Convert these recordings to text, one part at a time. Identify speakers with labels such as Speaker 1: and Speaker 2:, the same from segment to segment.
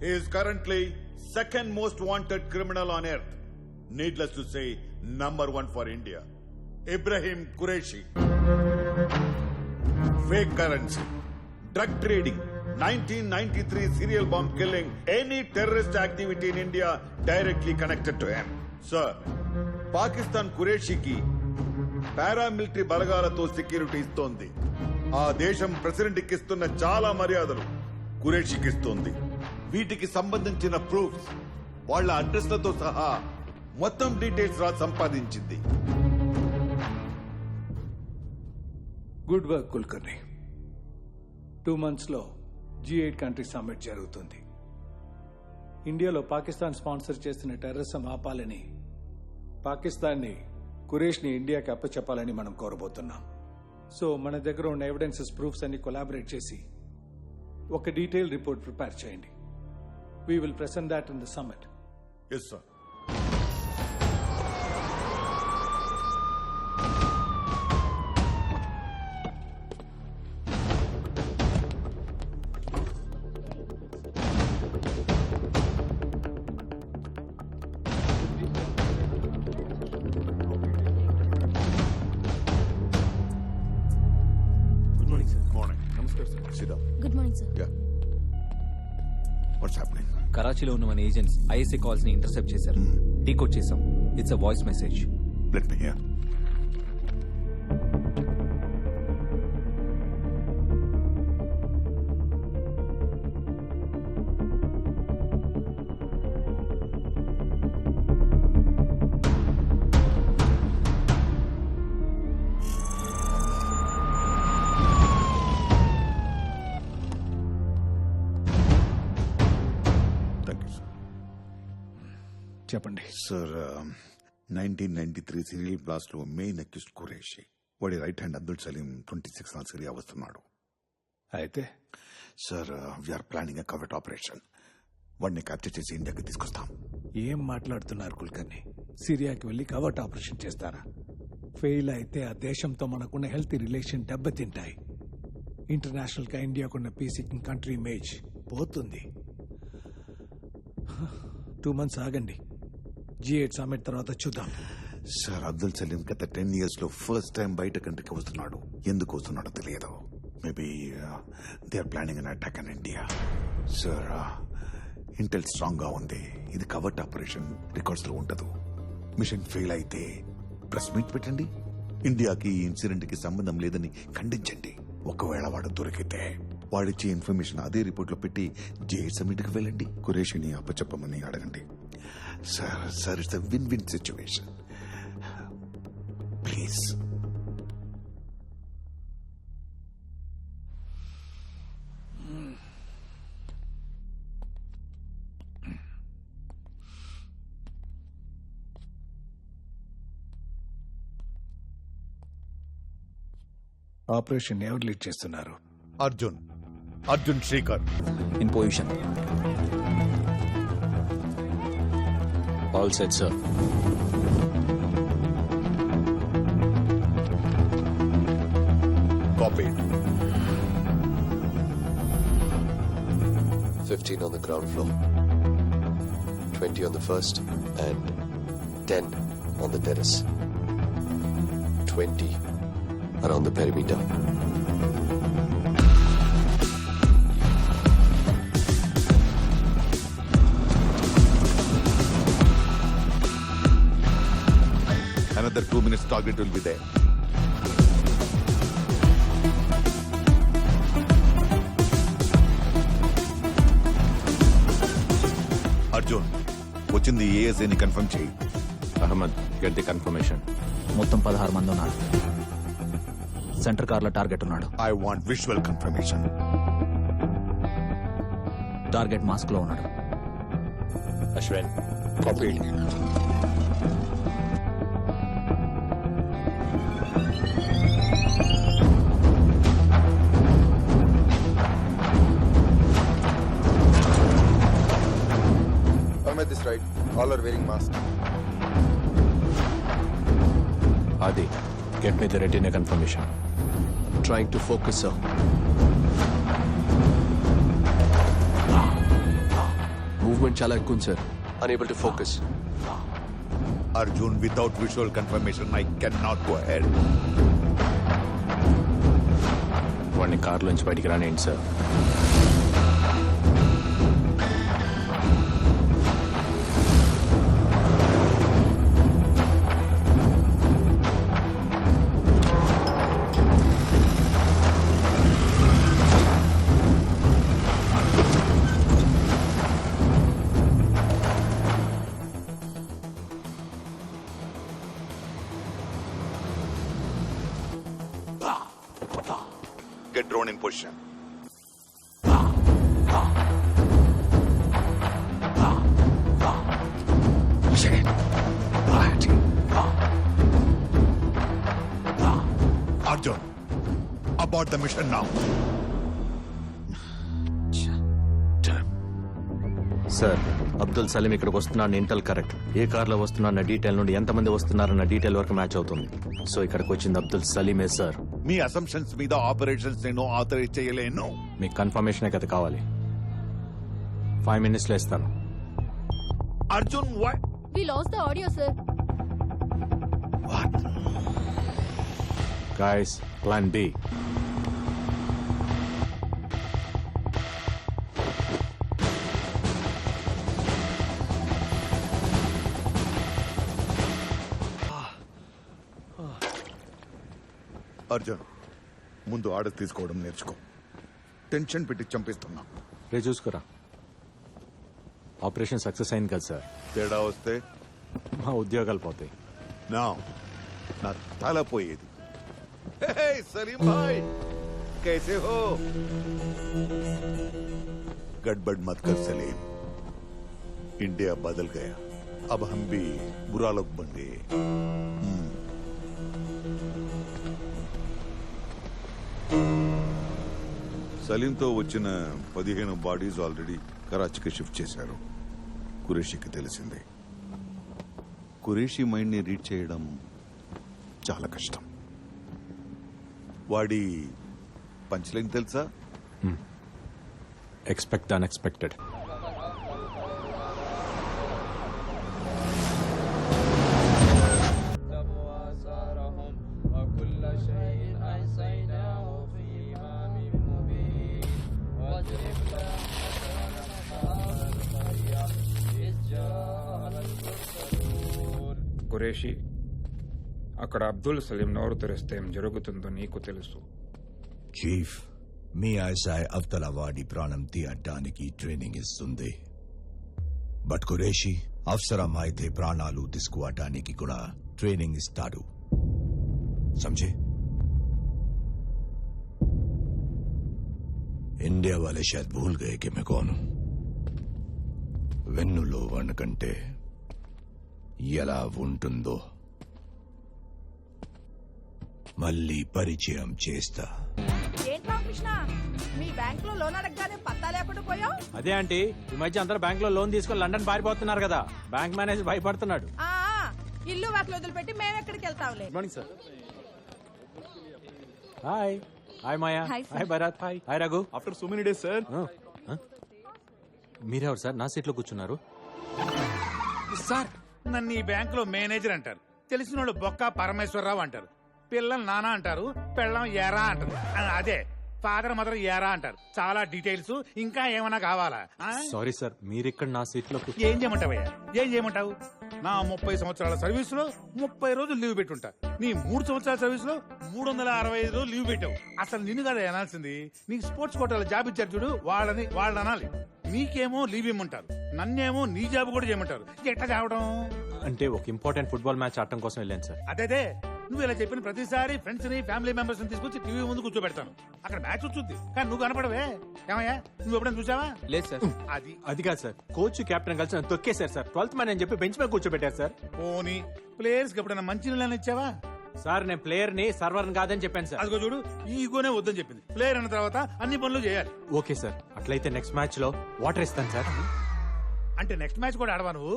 Speaker 1: He is currently second most wanted criminal on earth. Needless to say, number one for India. Ibrahim Qureshi. Fake currency, drug trading, 1993 serial bomb killing, any terrorist activity in India directly connected to him. Sir, Pakistan కురేషికి paramilitary బలగాలతో security ఇస్తోంది ఆ దేశం president ఇస్తున్న చాలా మర్యాదలు కురేషికి ఇస్తోంది వీటికి సంబంధించిన ప్రూఫ్స్ వాళ్ళ అడ్రస్లతో సహా మొత్తం డీటెయిల్స్ రా సంపాదించింది.
Speaker 2: గుడ్ వర్క్ కుల్కర్ని టూ మంత్స్లో జీ ఎయిట్ కంట్రీ సమ్మిట్ జరుగుతుంది. ఇండియాలో పాకిస్తాన్ స్పాన్సర్ చేసిన టెర్రరిజం ఆపాలని పాకిస్తాన్ని కురేష్ని ఇండియాకి అప్పచెప్పాలని మనం కోరబోతున్నాం. సో మన దగ్గర ఉన్న ఎవిడెన్సెస్ ప్రూఫ్స్ అన్ని కొలాబరేట్ చేసి ఒక డీటెయిల్ రిపోర్ట్ ప్రిపేర్ చేయండి. We will present that in
Speaker 1: the summit.
Speaker 3: Yes, sir. Good
Speaker 1: morning,
Speaker 3: sir. Sit
Speaker 1: down.
Speaker 4: Good morning, sir.
Speaker 1: Yeah. What's happening?
Speaker 5: కరాచీలో ఉన్న మన ఏజెంట్స్ ఐఎస్ఏ కాల్స్ని ఇంటర్సెప్ట్ చేశారు. డీకోడ్ చేసాం it's
Speaker 1: a voice message let me hear
Speaker 2: చెప్పండి.
Speaker 1: Sir nineteen ninety three serial బ్లాస్ట్లో main accused Qureshi వాడి right hand Abdul Saleem twenty six నాల్ Syria వస్తున్నాడు
Speaker 2: అయితే?
Speaker 1: Sir we're planning covert operation వాడిని క్యాప్చర్ చేసి ఇండియాకి తీసుకొస్తాం.
Speaker 2: ఏం మాట్లాడుతున్నారు కుల్కర్ని సిరియాకి వెళ్ళి కవర్ట్ ఆపరేషన్ చేస్తారా? ఫెయిల్ అయితే ఆ దేశంతో మనకున్న హెల్త్ రిలేషన్ దెబ్బతింటాయి. ఇంటర్నేషనల్గా ఇండియాకున్న పీసీకింగ్ కంట్రీ ఇమేజ్ పోతుంది. టూ మంత్స్ ఆగండి. జీ ఎయిట్ సమ్మిట్ తర్వాత చూద్దాం.
Speaker 1: సార్ అబ్దుల్ సలీం గత టెన్ ఇయర్స్లో ఫస్ట్ టైం బయట కంట్రీకి వస్తున్నాడు. ఎందుకు వస్తున్నాడో తెలియదు. Maybe they are planning an attack on India sir uh, intel స్ట్రాంగ్గా ఉంది. ఇది కవర్ట్ ఆపరేషన్ రికార్డ్స్లో ఉండదు. మిషన్ ఫెయిల్ అయితే ప్రెస్ మీట్ పెట్టండి. ఇండియాకి ఈ ఇన్సిడెంట్కి సంబంధం లేదని ఖండించండి. ఒకవేళ వాడు దొరికితే వాడిచ్చే ఇన్ఫర్మేషన్ అదే రిపోర్ట్లో పెట్టి జే సమిట్కి వెళ్ళండి. కురేషిని అప్పచెప్పమని అడగండి. Sir sir it's win win situation please
Speaker 2: operation ఎవరు లీడ్ చేస్తున్నారు?
Speaker 1: Arjun. Arjun Srikar
Speaker 5: in position
Speaker 3: All set, sir.
Speaker 1: Copy.
Speaker 6: 15 on the ground floor, 20 on the first, and 10 on the terrace. 20 around the perimeter.
Speaker 1: Another two minutes target will be there. Arjun వచ్చింది ఏఎస్ఐని confirm చేయి.
Speaker 3: Ahmed get the confirmation
Speaker 5: మొత్తం పదహారు మంది ఉన్నారు. Centre కార్లో target ఉన్నాడు.
Speaker 1: I want visual
Speaker 5: confirmation target మాస్క్లో ఉన్నాడు.
Speaker 7: Ashwin copy All are wearing masks.
Speaker 3: Adi, get me the retina confirmation.
Speaker 6: Trying to focus, sir.
Speaker 3: చాలా ఎక్కువ ఉంది sir
Speaker 6: unable to focus.
Speaker 1: Arjun, without visual confirmation, I cannot go ahead.
Speaker 3: వాడిని కార్లోంచి బయటికి రానియండి
Speaker 1: sir in position. Arjun, abort the mission now.
Speaker 3: Sir Abdul Salim ఇక్కడికి వస్తున్నాడు Intel correct. ఏ కార్లో వస్తున్నారన్న detail నుండి ఎంతమంది వస్తున్నారన్న డీటెయిల్ వరకు మ్యాచ్ అవుతుంది. సో ఇక్కడికి వచ్చింది అబ్దుల్ సలీమే సార్.
Speaker 1: మీ అసంప్షన్స్ మీద ఆపరేషన్స్ నేను ఆథరైజ్ చేయలేను.
Speaker 3: మీకు కన్ఫర్మేషన్ కదా కావాలి. ఫైవ్ మినిట్స్లో ఇస్తాను.
Speaker 1: Arjun
Speaker 4: we lost the audio, sir.
Speaker 3: Guys plan B
Speaker 1: Arjun ముందు ఆర్డర్ తీసుకోవడం నేర్చుకో టెన్షన్ పెట్టి చంపిస్తున్నా
Speaker 3: రే చూసుకురా ఆపరేషన్ సక్సెస్ అయింది కదా సార్
Speaker 1: తేడా వస్తే
Speaker 3: మా ఉద్యోగాలు పోతాయి
Speaker 1: నా నా తల పోయేది हे, सलीम भाई कैसे हो गड़बड़ मत कर सलीम इंडिया बदल गया अब हम भी बुरा लोग बन गए సలీంతో వచ్చిన పదిహేను బాడీస్ ఆల్రెడీ కరాచీకి షిఫ్ట్ చేశారు. కురేషికి తెలిసింది. కురేషి మైండ్ని రీడ్ చేయడం చాలా కష్టం. వాడి పంచలేని తెలుసా? Hmm.
Speaker 3: ఎక్స్పెక్ట్ అన్ఎక్స్పెక్టెడ్
Speaker 8: ఖురేషి అక్కడ అబ్దుల్ సలీం నోరు తెరిస్తే జరుగుతుందో నీకు తెలుసు.
Speaker 9: చీఫ్ మీ ఐసాయ్ అవతల వాడి ప్రాణం తీయడానికి ట్రైనింగ్ ఇస్తుంది. బట్ ఖురేషి అవసరమైతే ప్రాణాలు తీసుకువటానికి కూడా ట్రైనింగ్ ఇస్తాడు. సంజే ఇండియా वाले शायद భూల్ गए कि मैं कौन हूं వెన్నులో వణకంటే ఎలా ఉంటుందో. మళ్ళీ పరిచయం చేస్తా.
Speaker 4: మీ బ్యాంక్లో లోన్ అడగగానే పత్తా లేకుండా పోయావు?
Speaker 3: అదే ఆంటీ ఈ మధ్య అందరూ బ్యాంక్లో లోన్ తీసుకొని లండన్ పారిపోతున్నారు కదా. బ్యాంక్ మేనేజర్ భయపడుతున్నాడు.
Speaker 4: ఆ, ఆ, ఇల్లు వాకిలు వదిలిపెట్టి మేము ఎక్కడికి వెళ్తాంలే
Speaker 3: morning sir hi hi Maya
Speaker 4: Hi, sir.
Speaker 3: Hi Bharat hi hi Raghu
Speaker 10: after so many days sir
Speaker 3: మీరెవరు సార్ నా సీట్లో కూర్చున్నారు.
Speaker 10: సార్ నన్ను ఈ బ్యాంకులో మేనేజర్ అంటారు. తెలిసిన వాళ్ళు బొక్క పరమేశ్వరరావు అంటారు. పిల్లలు నానా అంటారు పెళ్ళం ఏరా అంటారు. అదే ఫాదర్ మదర్ ఏరా అంటారు. చాలా డీటెయిల్స్ ఇంకా ఏమైనా కావాలా?
Speaker 3: సారీ సార్ మీరు ఇక్కడ నా సీట్లో
Speaker 10: ఏం చేయమంటావయ్యా? ఏం చేయమంటావు? నా ముప్పై సంవత్సరాల సర్వీస్లో ముప్పై రోజులు లీవ్ పెట్టుంటా. నీ మూడు సంవత్సరాల సర్వీస్లో మూడు వందల అరవై ఐదు రోజులు లీవ్ పెట్టావు. అసలు నిన్ను కదా అనాల్సింది. నీకు స్పోర్ట్స్ కోటాల జాబ్ ఇచ్చారు చూడు వాళ్ళని వాళ్ళని అనాలి. నీకేమో లీవ్ ఇమ్మంటారు. నన్నేమో నీ జాబ్ కూడా చేయమంటారు. ఎట్లా చావడం
Speaker 3: అంటే ఒక ఇంపార్టెంట్ ఫుట్బాల్ మ్యాచ్ ఆడటం కోసం వెళ్ళాను సార్.
Speaker 10: అదేదే నువ్వు ఇలా చెప్పిన ప్రతిసారి ఫ్రెండ్స్ని ఫ్యామిలీ మెంబర్స్ని తీసుకొచ్చి టీవీ ముందు కూర్చోబెడతాను. అక్కడ మ్యాచ్ వచ్చుద్ది. కానీ నువ్వు కనపడవే. ఏమయ్యా? నువ్వు ఎప్పుడైనా చూసావా?
Speaker 5: లేదు సార్.
Speaker 10: అది.
Speaker 3: అది కాదు సార్. కోచ్ కెప్టెన్ కలిసి నన్ను తొక్కేశారు సార్. ట్వెల్త్ మ్యాన్ అని చెప్పి బెంచ్ మీద కూర్చోబెట్టారు సార్.
Speaker 10: పోనీ. ప్లేయర్స్కి ఎప్పుడైనా మంచి నీళ్ళని ఇచ్చావా?
Speaker 3: సార్ నేను ప్లేయర్ని సర్వర్ కాదని చెప్పాను సార్.
Speaker 10: అదిగో చూడు ఈ ఈగోనే వద్దని చెప్పింది. ప్లేయర్ అన్న తర్వాత అన్ని పనులు చేయాలి.
Speaker 3: Okay sir. అట్లయితే నెక్స్ట్ మ్యాచ్లో వాటర్ ఇస్తాను సార్.
Speaker 10: అంటే నెక్స్ట్ మ్యాచ్ కూడా ఆడవా నువ్వు?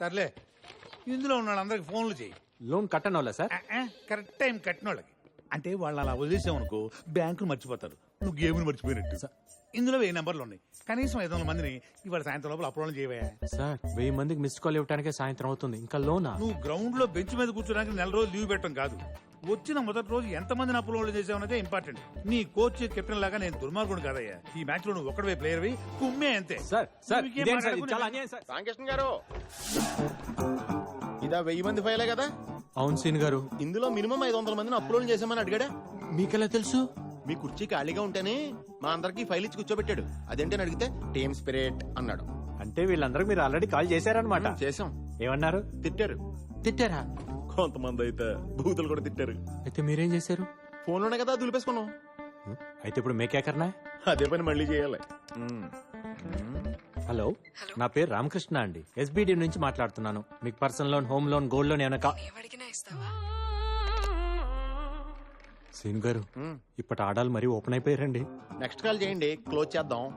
Speaker 10: సర్లే. ఇందులో ఉన్న వాళ్ళందరికి ఫోన్లు చేయి.
Speaker 3: లోన్ కట్టను వాళ్ళ సార్
Speaker 10: కరెక్ట్ టైం కట్టిన వాళ్ళకి అంటే వాళ్ళు అలా వదిలేసామనుకో బ్యాంకులు మర్చిపోతారు. నువ్వు గేమ్ని మర్చిపోయినట్టు. ఇందులో వెయ్యి నెంబర్లు ఉన్నాయి. కనీసం ఐదు వందల మందిని ఇవాళ సాయంత్రం లోపల అప్లోడ్ చేయవా.
Speaker 3: సార్ వెయ్యి మందికి మిస్డ్ కాల్ ఇవ్వడానికే సాయంత్రం అవుతుంది. ఇంకా లోనా?
Speaker 10: నువ్వు గ్రౌండ్లో బెంచ్ మీద కూర్చోడానికి నెల రోజులు లీవ్ పెట్టడం కాదు. వచ్చిన మొదటి రోజు ఎంత మందిని అప్లోడ్ చేసావనేదే ఇంపార్టెంట్ నీ కోచ్ కెప్టెన్ లాగా నేను దుర్మార్గుడు కాదయ్యా. ఈ మ్యాచ్లో నువ్వు ఒక్కడే ప్లేయర్ వి కుమ్మే అంతే.
Speaker 3: సార్ సార్
Speaker 11: రామకృష్ణ గారు ఇదా వెయ్యి మంది ఫైలే కదా?
Speaker 3: అవును సీన్ గారు.
Speaker 11: ఇందులో మినిమం ఐదు వందల మందిని అప్లోడ్ చేసామని అడిగాడా?
Speaker 3: మీకెలా తెలుసు?
Speaker 11: మీ కుర్చీ ఖాళీగా ఉంటేనే మా అందరికి ఫైల్ ఇచ్చి కూర్చోబెట్టాడు. అదేంటని అడిగితే టీమ్ స్పిరిట్ అన్నాడు.
Speaker 3: అంటే వీళ్ళందరూ మీరు ఆల్రెడీ కాల్ చేశారనమాట
Speaker 11: చేసాం
Speaker 3: ఏమన్నారు?
Speaker 11: తిట్టారు.
Speaker 3: తిట్టారా?
Speaker 11: కొంతమంది అయితే బూతులు కూడా తిట్టారు.
Speaker 3: అయితే మీరేం చేశారు?
Speaker 11: ఫోన్లోనే కదా దులిపేసుకున్నాం.
Speaker 3: అయితే ఇప్పుడు మేకేకర్నా
Speaker 11: అదే పని మళ్ళీ చేయాలి.
Speaker 3: హలో నా పేరు రామకృష్ణ అండి. ఎస్బిడి నుంచి మాట్లాడుతున్నాను. మీకు personal loan home loan gold loan ఏమైనా కా- సీన్ గారు ఇప్పటి ఆడాలు మరీ ఓపెన్ అయిపోయారండి.
Speaker 11: నెక్స్ట్ కాల్ చేయండి. క్లోజ్ చేద్దాం.